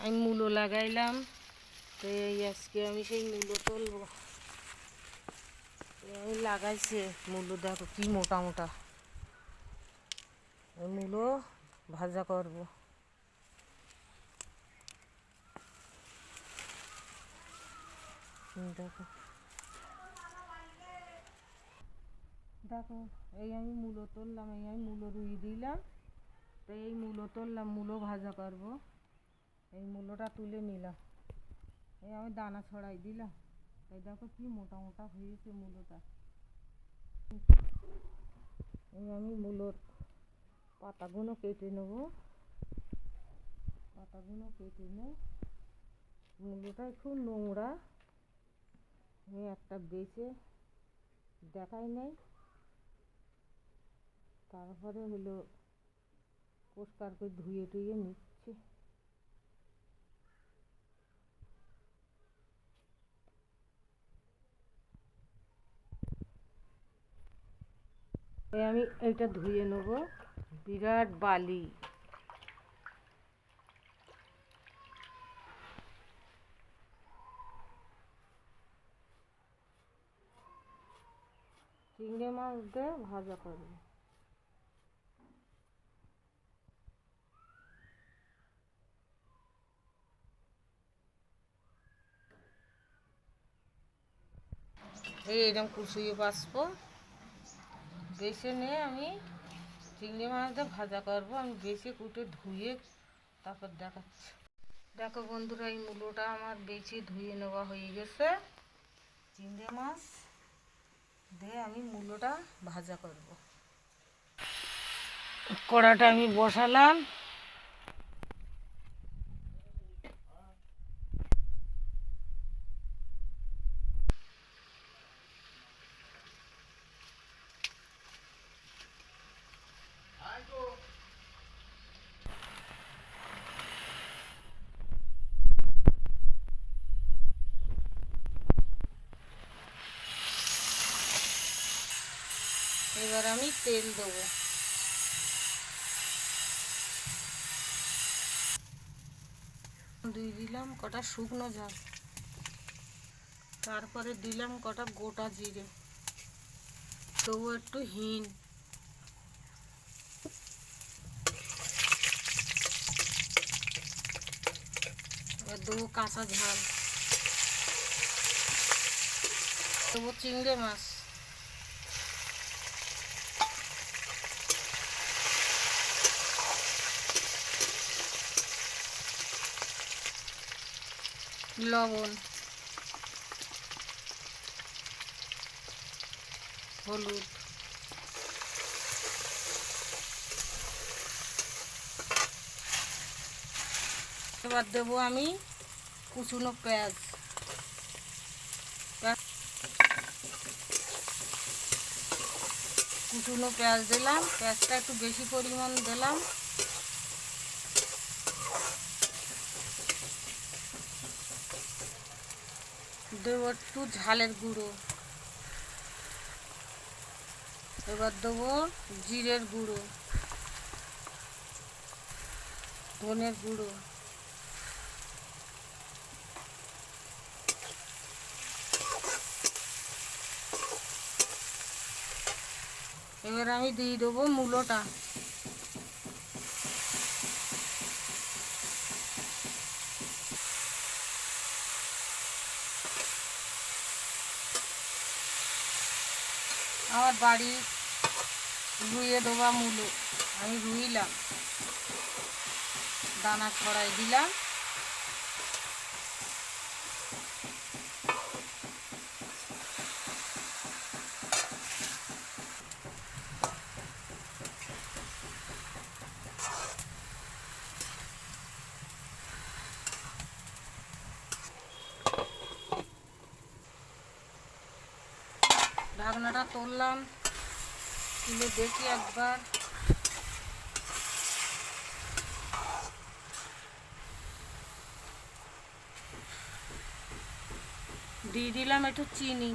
আমি মূলো লাগাইলাম। তো এই আজকে আমি সেই মূলো তুলবো। আমি লাগাইছে মূলো, দেখো কি মোটা মোটা। মূলো ভাজা করব। দেখো। দেখো, এই আমি মূলো তুললাম, এই আমি মূলো রুই দিলাম। তো এই মূলো তুললাম, মূলো ভাজা করব। এই মূলোটা তুলে নিলাম এই আমি দানা ছড়াই দিলাম এই দেখো কি মোটা মোটা হয়েছে মূলোটা এই আমি মূলোর পাতাগুলো কেটে নেব। পাতাগুলো কেটে নে মূলোটা একটু নোংরা আমি একটা বেছে দেখাই নাই। তারপরে হলো পরিষ্কার করে ধুয়ে টুয়ে নিচ্ছে। আমি এটা ধুয়ে নেব। বিরাট বালি। চিংড়ি মাছ দিয়ে ভাজা করব। এই এরকম কুচিয়ে বাঁচবো। বেছে নিয়ে আমি চিংড়ি মাছটা ভাজা করব। আমি বেছে কুটে ধুয়ে তারপর দেখাচ্ছি। দেখো বন্ধুরা, এই মূলোটা আমার বেছে ধুয়ে নেওয়া হয়ে গেছে। চিংড়ি মাছ দিয়ে আমি মূলোটা ভাজা করব। কড়াটা আমি বসালাম এবার আমি তেল দেবো দিয়ে দিলাম, কটা শুকনো ঝাল তারপরে দিলাম কটা গোটা জিরে। তবু একটু হিন এবার দেবো কাঁচা ঝাল। দেবো চিংড়ি মাছ। লবণ, হলুদ, এবার দেবো আমি কুচুনো পেঁয়াজ। কুচুনো পেঁয়াজ দিলাম, পেঁয়াজটা একটু বেশি পরিমাণ দিলাম। দেবো একটু ঝালের গুঁড়ো। এবার দেবো জিরের গুঁড়ো, ধনের গুঁড়ো। এবার আমি দিয়ে দেবো মূলোটা। আমার বাড়ি রুইয়ে দেওয়া মূলো। আমি রুইলাম। দানা ছড়াই দিলাম। ঢাকনাটা তুললাম। তুলে দেখি একবার। দিয়ে দিলাম একটু চিনি।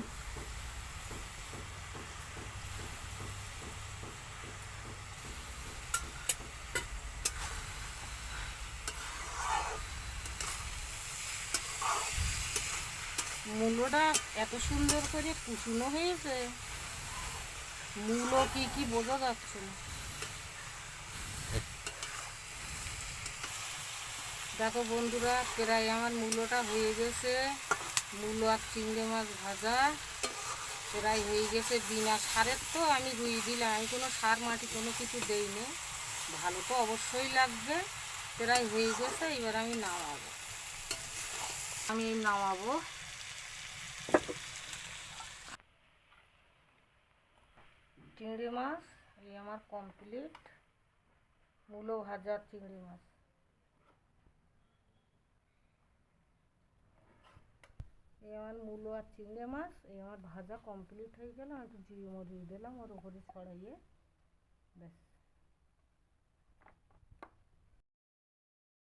মূলোটা এত সুন্দর করে কুচুনো হয়েছে। মূলো কি কি বোঝা যাচ্ছে না। দেখো বন্ধুরা, প্রায় আমার মূলোটা হয়ে গেছে। মূলো আর চিংড়ি মাছ ভাজা প্রায় হয়ে গেছে বিনা সারের তো আমি রুই দিলাম, আমি কোনো সার মাটি কোনো কিছু দেইনি। ভালো তো অবশ্যই লাগবে। প্রায় হয়ে গেছে, এবার আমি নামাবো। আমি নামাবো। চিংড়ি মাছ, এই আমার কমপ্লিট মূলো ভাজা চিংড়ি মাছ। এই আমার মূলো আর চিংড়ি মাছ, এই আমার ভাজা কমপ্লিট হয়ে গেল। আমি একটু জিরে মরিচ দিলাম, ওর উপরে ছড়াইয়ে। ব্যাস।